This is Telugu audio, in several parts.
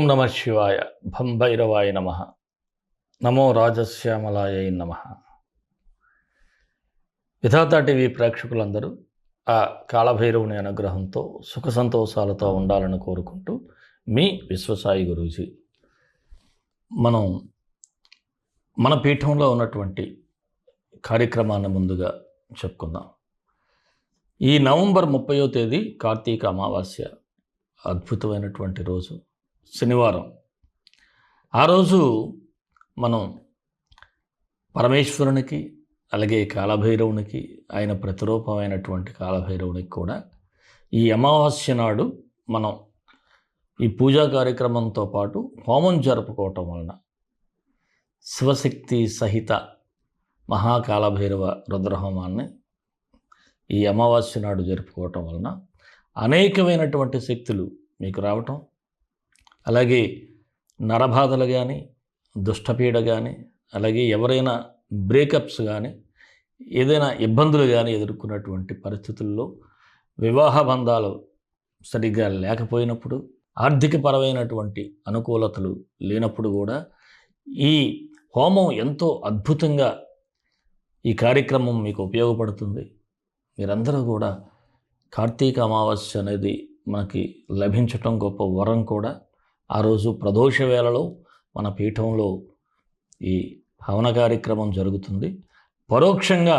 ఓం నమ శివాయ. భంభైరవాయ నమ. నమో రాజశ్యామలాయ నమ. విధాత టీవీ ప్రేక్షకులందరూ ఆ కాళభైరవుని అనుగ్రహంతో సుఖ సంతోషాలతో ఉండాలని కోరుకుంటూ మీ విశ్వసాయి గురూజీ మనం మన పీఠంలో ఉన్నటువంటి కార్యక్రమాన్ని ముందుగా చెప్పుకుందాం. ఈ నవంబర్ ముప్పయో తేదీ కార్తీక అమావాస్య అద్భుతమైనటువంటి రోజు. శనివారం. ఆ రోజు మనం పరమేశ్వరునికి అలాగే కాలభైరవునికి ఆయన ప్రతిరూపమైనటువంటి కాలభైరవునికి కూడా ఈ అమావాస్య నాడు మనం ఈ పూజా కార్యక్రమంతో పాటు హోమం జరుపుకోవటం వలన శివశక్తి సహిత మహాకాలభైరవ రుద్రహోమాన్ని ఈ అమావాస్య నాడు జరుపుకోవటం వలన అనేకమైనటువంటి శక్తులు మీకు రావటం అలాగే నరబాధలు కానీ దుష్టపీడ కానీ అలాగే ఎవరైనా బ్రేకప్స్ కానీ ఏదైనా ఇబ్బందులు కానీ ఎదుర్కొన్నటువంటి పరిస్థితుల్లో వివాహ బంధాలు సరిగ్గా లేకపోయినప్పుడు ఆర్థికపరమైనటువంటి అనుకూలతలు లేనప్పుడు కూడా ఈ హోమం ఎంతో అద్భుతంగా ఈ కార్యక్రమం మీకు ఉపయోగపడుతుంది. మీరందరూ కూడా కార్తీక అమావాస్య అనేది మనకి లభించటం గొప్ప వరం కూడా. ఆ రోజు ప్రదోష వేళలో మన పీఠంలో ఈ హవన కార్యక్రమం జరుగుతుంది. పరోక్షంగా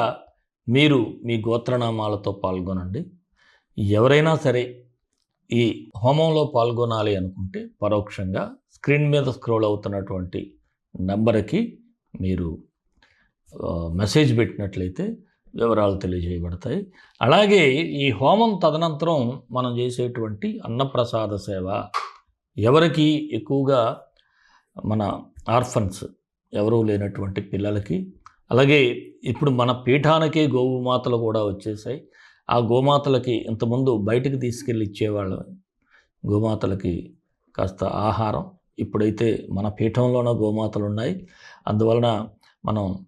మీరు మీ గోత్రనామాలతో పాల్గొనండి. ఎవరైనా సరే ఈ హోమంలో పాల్గొనాలి అనుకుంటే పరోక్షంగా స్క్రీన్ మీద స్క్రోల్ అవుతున్నటువంటి నంబర్కి మీరు మెసేజ్ పెట్టినట్లయితే వివరాలు తెలియజేయబడతాయి. అలాగే ఈ హోమం తదనంతరం మనం చేసేటువంటి అన్నప్రసాద సేవ ఎవరికి ఎక్కువగా మన ఆర్ఫన్స్ ఎవరూ లేనటువంటి పిల్లలకి అలాగే ఇప్పుడు మన పీఠానికే గోమాతలు కూడా వచ్చేసాయి. ఆ గోమాతలకి ఇంతకుముందు బయటకు తీసుకెళ్ళి ఇచ్చేవాళ్ళు గోమాతలకి కాస్త ఆహారం. ఇప్పుడైతే మన పీఠంలోనే గోమాతలు ఉన్నాయి. అందువలన మనం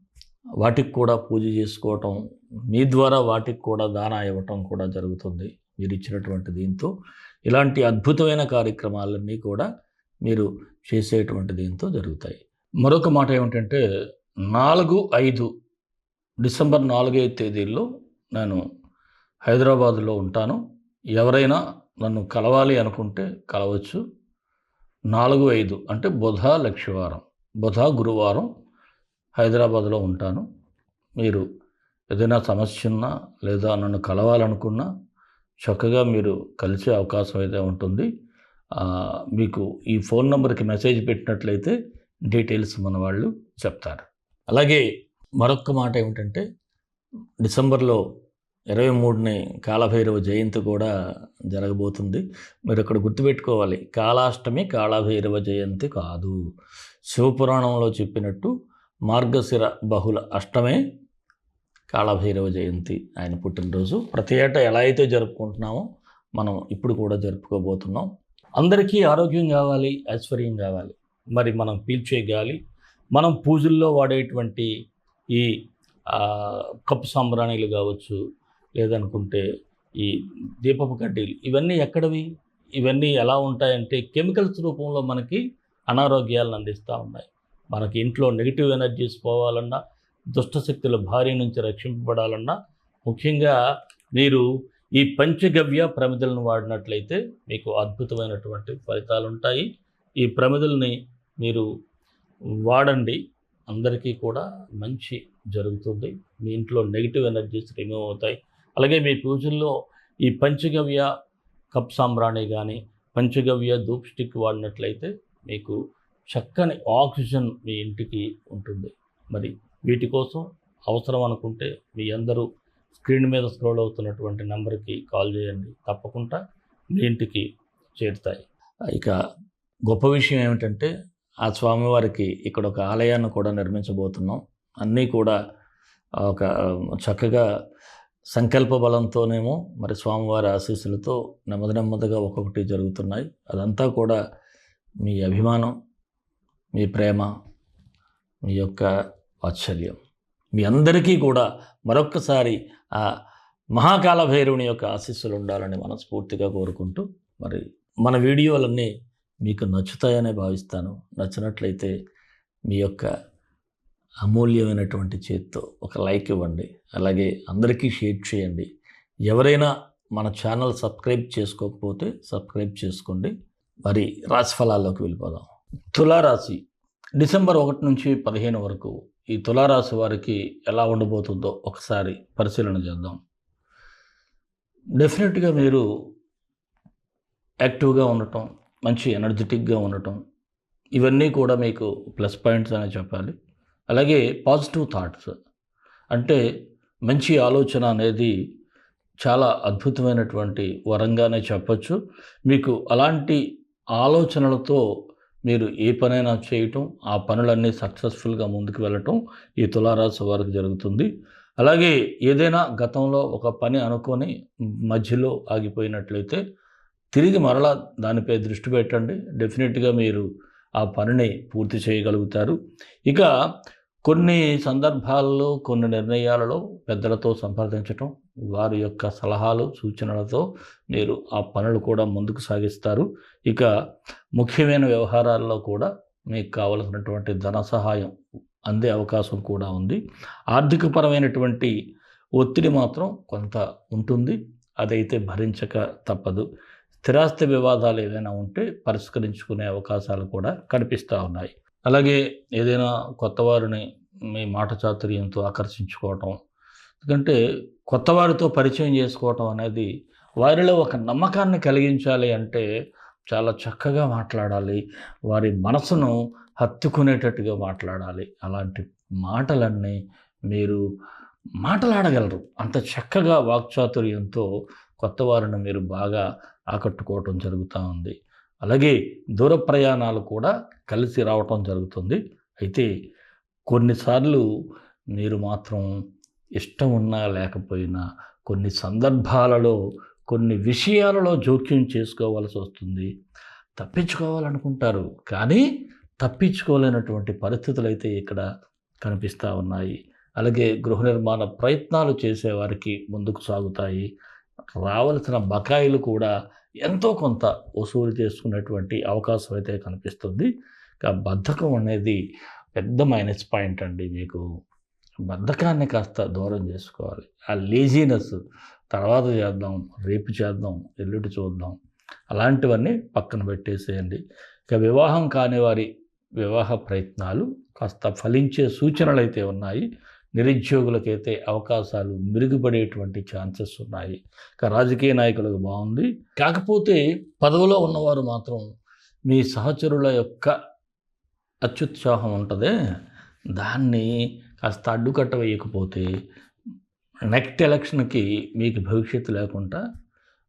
వాటికి కూడా పూజ చేసుకోవటం మీ ద్వారా వాటికి కూడా దాన ఇవ్వటం కూడా జరుగుతుంది. మీరు ఇచ్చినటువంటి దీంతో ఇలాంటి అద్భుతమైన కార్యక్రమాలన్నీ కూడా మీరు చేసేటువంటి దీంతో జరుగుతాయి. మరొక మాట ఏమిటంటే నాలుగు ఐదు డిసెంబర్ నాలుగైదు తేదీల్లో నేను హైదరాబాదులో ఉంటాను. ఎవరైనా నన్ను కలవాలి అనుకుంటే కలవచ్చు. నాలుగు ఐదు అంటే బుధ లక్షవారం బుధ గురువారం హైదరాబాద్లో ఉంటాను. మీరు ఏదైనా సమస్య ఉన్నా లేదా నన్ను కలవాలనుకున్నా చక్కగా మీరు కలిసే అవకాశం అయితే ఉంటుంది. మీకు ఈ ఫోన్ నెంబర్కి మెసేజ్ పెట్టినట్లయితే డీటెయిల్స్ మన వాళ్ళు చెప్తారు. అలాగే మరొక మాట ఏమిటంటే డిసెంబర్లో ఇరవై మూడుని కాళభైరవ జయంతి కూడా జరగబోతుంది. మీరు ఇక్కడ గుర్తుపెట్టుకోవాలి కాళాష్టమి కాళభైరవ జయంతి కాదు. శివపురాణంలో చెప్పినట్టు మార్గశిర బహుళ అష్టమే కాళభైరవ జయంతి ఆయన పుట్టినరోజు. ప్రతి ఏటా ఎలా అయితే జరుపుకుంటున్నామో మనం ఇప్పుడు కూడా జరుపుకోబోతున్నాం. అందరికీ ఆరోగ్యం కావాలి ఐశ్వర్యం కావాలి. మరి మనం పీల్చే గాలి మనం పూజల్లో వాడేటువంటి ఈ కప్పు సాంబ్రాణీలు కావచ్చు లేదనుకుంటే ఈ దీపపు కడ్డీలు ఇవన్నీ ఎక్కడవి? ఇవన్నీ ఎలా ఉంటాయంటే కెమికల్స్ రూపంలో మనకి అనారోగ్యాలను అందిస్తూ ఉన్నాయి. మనకి ఇంట్లో నెగిటివ్ ఎనర్జీస్ పోవాలన్నా దుష్టశక్తుల భారీ నుంచి రక్షింపబడాలన్నా ముఖ్యంగా మీరు ఈ పంచగవ్య ప్రమిదలను వాడినట్లయితే మీకు అద్భుతమైనటువంటి ఫలితాలు ఉంటాయి ఈ ప్రమిదల్ని మీరు వాడండి. అందరికీ కూడా మంచి జరుగుతుంది. మీ ఇంట్లో నెగిటివ్ ఎనర్జీస్ రిమూవ్ అవుతాయి. అలాగే మీ పూజల్లో ఈ పంచగవ్య కప్ సాంబ్రాణి కానీ పంచగవ్య ధూప్ స్టిక్ వాడినట్లయితే మీకు చక్కని ఆక్సిజన్ మీ ఇంటికి ఉంటుంది. మరి వీటి కోసం అవసరం అనుకుంటే మీ అందరూ స్క్రీన్ మీద స్క్రోల్ అవుతున్నటువంటి నెంబర్కి కాల్ చేయండి. తప్పకుండా మీ ఇంటికి చేరుతాయి. ఇక గొప్ప విషయం ఏమిటంటే ఆ స్వామివారికి ఇక్కడ ఒక ఆలయాన్ని కూడా నిర్మించబోతున్నాం. అన్నీ కూడా ఒక చక్కగా సంకల్ప బలంతోనేమో మరి స్వామివారి ఆశీస్సులతో నెమ్మది నెమ్మదిగా ఒక్కొక్కటి జరుగుతున్నాయి. అదంతా కూడా మీ అభిమానం మీ ప్రేమ మీ యొక్క వాత్సల్యం మీ అందరికీ కూడా మరొక్కసారి ఆ మహాకాల భైరవుని యొక్క ఆశీస్సులు ఉండాలని మనస్ఫూర్తిగా కోరుకుంటూ మరి మన వీడియోలన్నీ మీకు నచ్చుతాయనే భావిస్తాను. నచ్చినట్లయితే మీ యొక్క అమూల్యమైనటువంటి చేత్తో ఒక లైక్ ఇవ్వండి. అలాగే అందరికీ షేర్ చేయండి. ఎవరైనా మన ఛానల్ సబ్స్క్రైబ్ చేసుకోకపోతే సబ్స్క్రైబ్ చేసుకోండి. మరి రాశి ఫలాల్లోకి వెళ్ళిపోదాం. తులారాశి డిసెంబర్ ఒకటి నుంచి పదిహేను వరకు ఈ తులారాశి వారికి ఎలా ఉండబోతుందో ఒకసారి పరిశీలన చేద్దాం. డెఫినెట్గా మీరు యాక్టివ్గా ఉండటం మంచి ఎనర్జెటిక్గా ఉండటం ఇవన్నీ కూడా మీకు ప్లస్ పాయింట్స్ అనే చెప్పాలి. అలాగే పాజిటివ్ థాట్స్ అంటే మంచి ఆలోచన అనేది చాలా అద్భుతమైనటువంటి వరంగానే చెప్పచ్చు. మీకు అలాంటి ఆలోచనలతో మీరు ఏ పనైనా చేయటం ఆ పనులన్నీ సక్సెస్ఫుల్గా ముందుకు వెళ్ళటం ఈ తులారాశి వారికి జరుగుతుంది. అలాగే ఏదైనా గతంలో ఒక పని అనుకొని మధ్యలో ఆగిపోయినట్లయితే తిరిగి మరలా దానిపై దృష్టి పెట్టండి. డెఫినెట్గా మీరు ఆ పనిని పూర్తి చేయగలుగుతారు. ఇక కొన్ని సందర్భాల్లో కొన్ని నిర్ణయాలలో పెద్దలతో సంప్రదించటం వారి యొక్క సలహాలు సూచనలతో మీరు ఆ పనులు కూడా ముందుకు సాగిస్తారు. ఇక ముఖ్యమైన వ్యవహారాల్లో కూడా మీకు కావలసినటువంటి ధన సహాయం అందే అవకాశం కూడా ఉంది. ఆర్థికపరమైనటువంటి ఒత్తిడి మాత్రం కొంత ఉంటుంది. అదైతే భరించక తప్పదు. స్థిరాస్తి వివాదాలు ఏదైనా ఉంటే పరిష్కరించుకునే అవకాశాలు కూడా కనిపిస్తూ ఉన్నాయి. అలాగే ఏదైనా కొత్త వారిని మీ మాట చాతుర్యంతో ఆకర్షించుకోవటం ఎందుకంటే కొత్త వారితో పరిచయం చేసుకోవటం అనేది వారిలో ఒక నమ్మకాన్ని కలిగించాలి అంటే చాలా చక్కగా మాట్లాడాలి. వారి మనసును హత్తుకునేటట్టుగా మాట్లాడాలి. అలాంటి మాటలన్నీ మీరు మాట్లాడగలరు. అంత చక్కగా వాక్చాతుర్యంతో కొత్త వారిని మీరు బాగా ఆకట్టుకోవటం జరుగుతూ ఉంది. అలాగే దూర ప్రయాణాలు కూడా కలిసి రావటం జరుగుతుంది. అయితే కొన్నిసార్లు మీరు మాత్రం ఇష్టం ఉన్నా లేకపోయినా కొన్ని సందర్భాలలో కొన్ని విషయాలలో జోక్యం చేసుకోవాల్సి వస్తుంది. తప్పించుకోవాలనుకుంటారు. కానీ తప్పించుకోలేనటువంటి పరిస్థితులు అయితే ఇక్కడ కనిపిస్తూ ఉన్నాయి. అలాగే గృహ నిర్మాణ ప్రయత్నాలు చేసేవారికి ముందుకు సాగుతాయి. రావలసిన బకాయిలు కూడా ఎంతో కొంత వసూలు చేసుకునేటువంటి అవకాశం అయితే కనిపిస్తుంది. ఇక బద్ధకం అనేది పెద్ద మైనస్ పాయింట్ అండి మీకు. బద్ధకాన్ని కాస్త దూరం చేసుకోవాలి. ఆ లేజీనెస్ తర్వాత చేద్దాం రేపు చేద్దాం ఎల్లుటి చూద్దాం అలాంటివన్నీ పక్కన పెట్టేసేయండి. ఇక వివాహం కాని వారి వివాహ ప్రయత్నాలు కాస్త ఫలించే సూచనలు అయితే ఉన్నాయి. నిరుద్యోగులకైతే అవకాశాలు మెరుగుపడేటువంటి ఛాన్సెస్ ఉన్నాయి. ఇక రాజకీయ నాయకులకు బాగుంది. కాకపోతే పదవిలో ఉన్నవారు మాత్రం మీ సహచరుల యొక్క అత్యుత్సాహం ఉంటుందే. దాన్ని కాస్త అడ్డుకట్ట వేయకపోతే నెక్స్ట్ ఎలక్షన్కి మీకు భవిష్యత్తు లేకుండా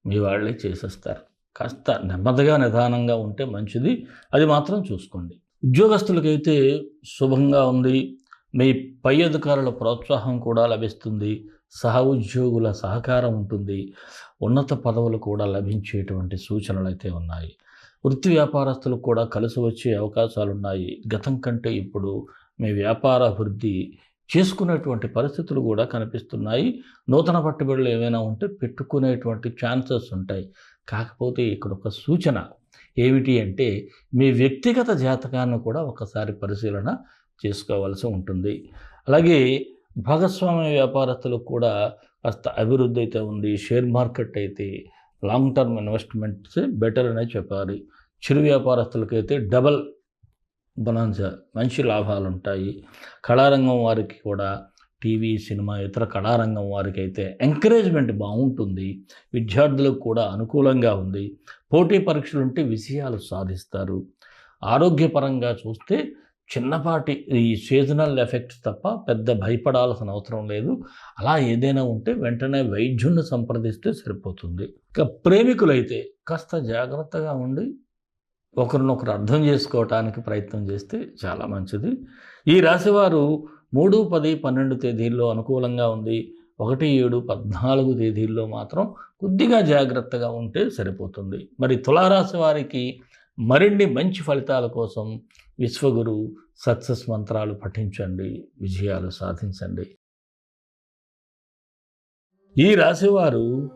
మీ వాళ్ళే చేసేస్తారు. కాస్త నెమ్మదిగా నిదానంగా ఉంటే మంచిది. అది మాత్రం చూసుకోండి. ఉద్యోగస్తులకైతే శుభంగా ఉంది. మీ పై అధికారుల ప్రోత్సాహం కూడా లభిస్తుంది. సహ ఉద్యోగుల సహకారం ఉంటుంది. ఉన్నత పదవులు కూడా లభించేటువంటి సూచనలు అయితే ఉన్నాయి. వృత్తి వ్యాపారస్తులకు కూడా కలిసి వచ్చే అవకాశాలు ఉన్నాయి గతం కంటే ఇప్పుడు మీ వ్యాపార అభివృద్ధి చేసుకునేటువంటి పరిస్థితులు కూడా కనిపిస్తున్నాయి. నూతన పట్టుబడులు ఏమైనా ఉంటే పెట్టుకునేటువంటి ఛాన్సెస్ ఉంటాయి. కాకపోతే ఇక్కడ ఒక సూచన ఏమిటి అంటే మీ వ్యక్తిగత జాతకాన్ని కూడా ఒకసారి పరిశీలన చేసుకోవాల్సి ఉంటుంది. అలాగే భాగస్వామ్య వ్యాపారస్తులకు కూడా కాస్త అభివృద్ధి అయితే ఉంది. షేర్ మార్కెట్ అయితే లాంగ్ టర్మ్ ఇన్వెస్ట్మెంట్స్ బెటర్ అనే చెప్పాలి. చిరు వ్యాపారస్తులకైతే డబల్ బనాన్సా మంచి లాభాలు ఉంటాయి కళారంగం వారికి కూడా టీవీ సినిమా ఇతర కళారంగం వారికి అయితే ఎంకరేజ్మెంట్ బాగుంటుంది విద్యార్థులకు కూడా అనుకూలంగా ఉంది. పోటీ పరీక్షలు ఉంటే విజయాలు సాధిస్తారు. ఆరోగ్యపరంగా చూస్తే చిన్నపాటి ఈ సీజనల్ ఎఫెక్ట్స్ తప్ప పెద్ద భయపడాల్సిన అవసరం లేదు. అలా ఏదైనా ఉంటే వెంటనే వైద్యుడిని సంప్రదిస్తే సరిపోతుంది. ఇక ప్రేమికులైతే కాస్త జాగ్రత్తగా ఉండి ఒకరినొకరు అర్థం చేసుకోవటానికి ప్రయత్నం చేస్తే చాలా మంచిది. ఈ రాశివారు మూడు పది పన్నెండు తేదీల్లో అనుకూలంగా ఉంది. ఒకటి ఏడు పద్నాలుగు తేదీల్లో మాత్రం కొద్దిగా జాగ్రత్తగా ఉంటే సరిపోతుంది. మరి తులారాశి వారికి మరిన్ని మంచి ఫలితాల కోసం విశ్వగురు సక్సెస్ మంత్రాలు పఠించండి విజయాలు సాధించండి. ఈ రాశివారు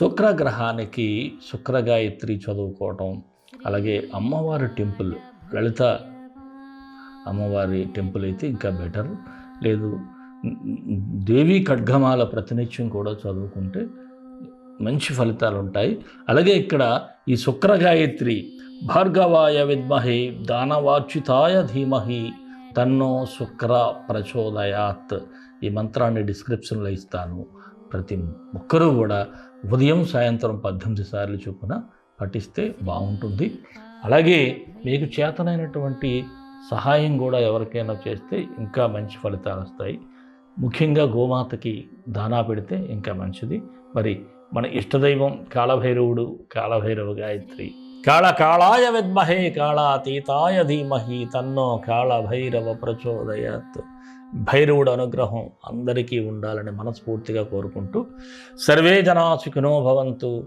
శుక్రగ్రహానికి శుక్రగాయత్రి చదువుకోవటం అలాగే అమ్మవారి టెంపుల్ లలిత అమ్మవారి టెంపుల్ అయితే ఇంకా బెటర్. లేదు దేవీ ఖడ్గమాల ప్రతినిత్యం కూడా చదువుకుంటే మంచి ఫలితాలు ఉంటాయి. అలాగే ఇక్కడ ఈ శుక్ర గాయత్రి భార్గవాయ విద్మహే దానవాచ్యుతాయ ధీమహి తన్నో శుక్ర ప్రచోదయాత్ ఈ మంత్రాన్ని డిస్క్రిప్షన్లో ఇస్తాను. ప్రతి ఒక్కరూ కూడా ఉదయం సాయంత్రం పద్దెనిమిది సార్లు చొప్పున పఠిస్తే బాగుంటుంది. అలాగే మీకు చేతనైనటువంటి సహాయం కూడా ఎవరికైనా చేస్తే ఇంకా మంచి ఫలితాలు వస్తాయి. ముఖ్యంగా గోమాతకి దానా పెడితే ఇంకా మంచిది. మరి మన ఇష్టదైవం కాళభైరవుడు కాళభైరవ గాయత్రి కాళ కాళాయ విద్మహే కాళాతీతాయ ధీమహి తన్నో కాళభైరవ ప్రచోదయాత్. భైరవుడు అనుగ్రహం అందరికీ ఉండాలని మనస్ఫూర్తిగా కోరుకుంటూ సర్వే జనా భవంతు.